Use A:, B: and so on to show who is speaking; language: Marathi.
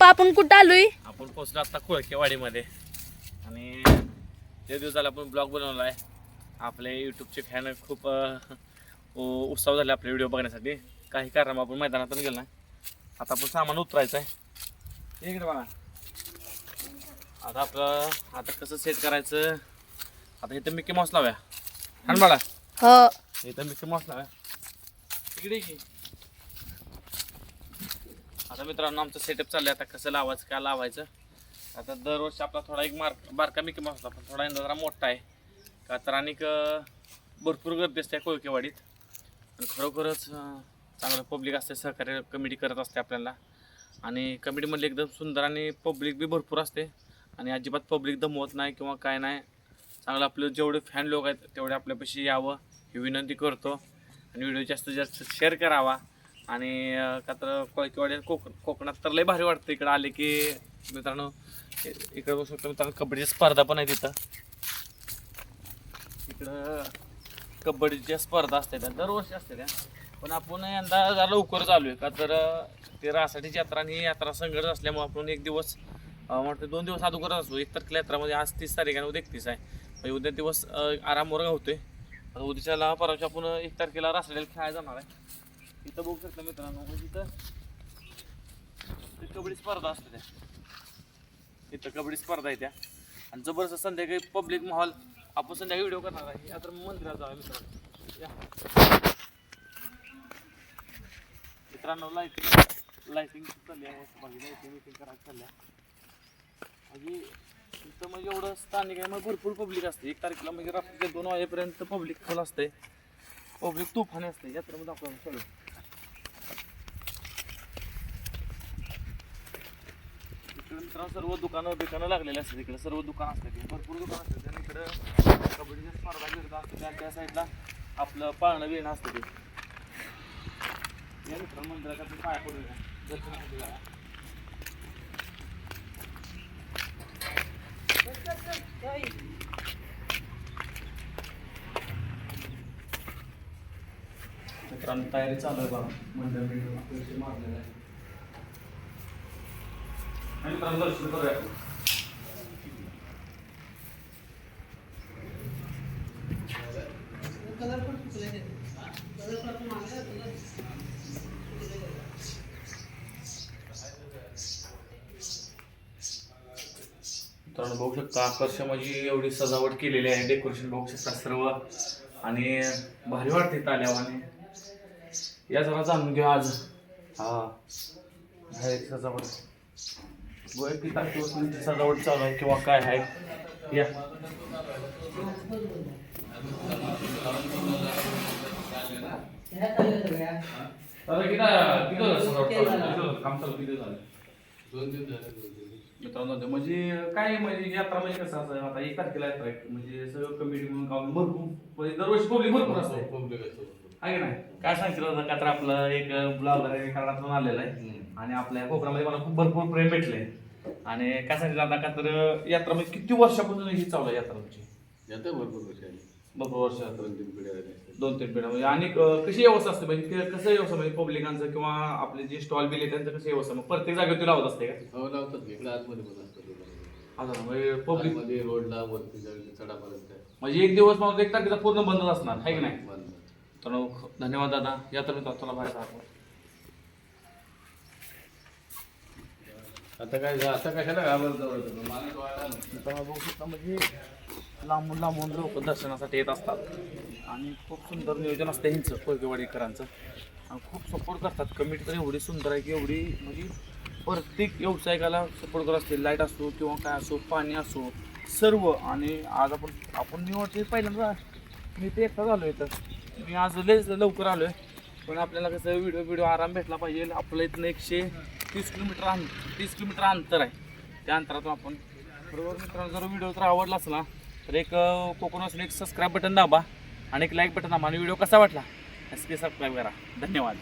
A: पप्पा आपण कुठं आलोय?
B: आपण पोहोचलो आता कोळकेवाडीमध्ये. आणि ते दिवसाला आपण ब्लॉग बनवला आहे. आपले यूट्यूबचे फॅन खूप उत्साह झाले आपले व्हिडिओ बघण्यासाठी. काही कारण आपण मैदानातून गेलो नाही. आता आपण सामान उतरायचं आहे. इकडे बघा आता आपलं आता कसं सेट करायचं? आता इथं मिकी माऊस लाव्या. हा
A: हो.
B: इथं मिकी माऊस लाव्या. इकडे आता मित्रांनो आमचं सेटअप चाललंय. आता कसं लावायचं काय लावायचं? आता दरवर्षी आपला थोडा एक मार्क बारका मिकी माऊसला पण थोडा यंदा जरा मोठा आहे. का तर आणि भरपूर गर्दी असते कोळकेवाडीत. आणि खरोखरच चांगलं पब्लिक असते सहकार्य कमिटी करत असते आपल्याला. आणि कमिटीमधले एकदम सुंदर आणि पब्लिक बी भरपूर असते. आणि अजिबात पब्लिक दमवत नाही किंवा काय नाही. चांगलं आपलं जेवढे फॅन लोक आहेत तेवढे आपल्यापाशी यावं ही विनंती करतो. आणि व्हिडिओ जास्तीत जास्त शेअर करावा. आणि का तर कोळकेवाडी कोकण कोकणात तर लय भारी वाटतं इकडं आले की मित्रांनो इकडं बघू शकतो मित्रांनो कबड्डीची स्पर्धा पण आहे तिथं. इकडं कबड्डीच्या स्पर्धा असते त्या दरवर्षी असते त्या. पण आपण यंदा जरा लवकर चालू आहे का तर ते रासाठीची यात्रा आणि यात्रा संघर्ष असल्यामुळे आपण एक दिवस म्हणतो दोन दिवस अगोदर असतो एक तारखेला यात्रामध्ये आज तीस तारीख आणि उद्या एकतीस आहे. म्हणजे उद्या दिवस आरामवर होतोय आता उद्याच्याला परवाच्या आपण एक तारखेला रासाडीला खेळायला जाणार आहे. इथं बघू शकता मित्रांनो म्हणजे इथं कबड्डी स्पर्धा असते त्या इथं कबड्डी स्पर्धा आहे त्या. आणि जबरदस्त संध्याकाळी पब्लिक माहोल आपण संध्याकाळी व्हिडिओ करणार आहे. या तर मंदिरात जाऊया मित्रांनो. या. मित्रांनो लाईटिंग लाईटिंग चालली आहे. माझी लाईटिंग मिटिंग करायला चालल्या म्हणजे इथं म्हणजे एवढं स्थानिक आहे मग भरपूर पब्लिक असते. एक तारखेला म्हणजे रात्रीच्या दोन वाजेपर्यंत पब्लिक फुल असते. पब्लिक तुफाने असते. यात्रेमध्ये आपण सगळं मित्रांनो सर्व दुकानं बिकानं लागलेली असतात इकडे. सर्व दुकान असतात भरपूर दुकान असतात. आणि इकडं कबड्डीच्या स्पर्धा बिर्धा असतात आणि त्या साईडला आपलं पाळणं बिळणं असतं ते. या मित्रांनो मंदिरात आपण पाया पडूया. दर्शनासाठी मित्रांनो तयारी चालू आहे बघा. मंडळ बिंडळ मारलेलं आहे. आणि प्रदर्शन करूया. मित्रांनो बघू शकता आकर्षण एवढी सजावट केलेली आहे डेकोरेशन बघू शकता सर्व. आणि भारी वाटते तालावाने या जरा जाणून घ्या आज. हा सजावट. तारखेपासून इथे सजावट चालू आहे किंवा काय आहे या. मित्रांनो ते म्हणजे काय म्हणजे यात्रा म्हणजे कसं असं आता एक तारखेला यात्रा म्हणजे सगळं कमिटी म्हणून काम भरपूर म्हणजे दरवर्षी पब्लिक भरपूर असते. आहे की नाही? काय सांगतील होतं का तर आपलं एक ब्लॉगर आहे कर्नाटकातून आलेला आहे. आणि आपल्या कोकणामध्ये मला खूप भरपूर प्रेम भेटले आणि काय सांगितलं आता? का तर यात्रा म्हणजे किती वर्षापासून ही चालू आहे यात्रा तुमची?
C: भरपूर वर्ष आली
B: भरपूर वर्ष.
C: दोन तीन पिढ्या झाल्या असतील.
B: दोन तीन पिढ्या. म्हणजे आणि क- कशी व्यवस्था असते? म्हणजे क- कसं व्यवस्था? म्हणजे पब्लिकांचं किंवा आपले जे स्टॉल बिल आहे त्यांचं कसं व्यवस्था? मग प्रत्येक जागेवर लावत असते का?
C: हो लावतात. इकडे आतमध्ये पण असतात
B: म्हणजे पब्लिक
C: आतमध्ये रोडला वरती चढापर्यंत.
B: म्हणजे एक दिवस मला एक तारखेचा पूर्ण बंदच असणार. आहे की नाही?
C: बंद.
B: तर धन्यवाद दादा. या तर मी तुला बाहेर.
C: आता काय आता कशाला घाबरत
B: म्हणजे लांबून लांबून लोक दर्शनासाठी येत असतात. आणि खूप सुंदर नियोजन असतं ह्यांचं कोळकेवाडीकरांचं आणि खूप सपोर्ट करतात. कमिटी तर एवढी सुंदर आहे की एवढी म्हणजे प्रत्येक व्यावसायिकाला सपोर्ट करत असते. लाइट असो किंवा काय असो पाणी असो सर्व. आणि आज आपण आपण वाटते पहिल्यांदा. मी ते एकटा झालो इथं. मी आज लयच लवकर आलो आहे पण आपल्याला कसं व्हिडिओ व्हिडिओ आराम भेटला पाहिजे. आपल्या इथनं एकशे तीस किलोमीटर अंत तीस किलोमीटर अंतर आहे. त्या अंतरातून आपण बरोबर मित्रांनो जर व्हिडिओ जर आवडला असला तर एक कोकण असून एक सबस्क्राईब बटन दाबा आणि एक लाईक बटन दाबा आणि व्हिडिओ कसा वाटला? नक्की सबस्क्राईब करा. धन्यवाद.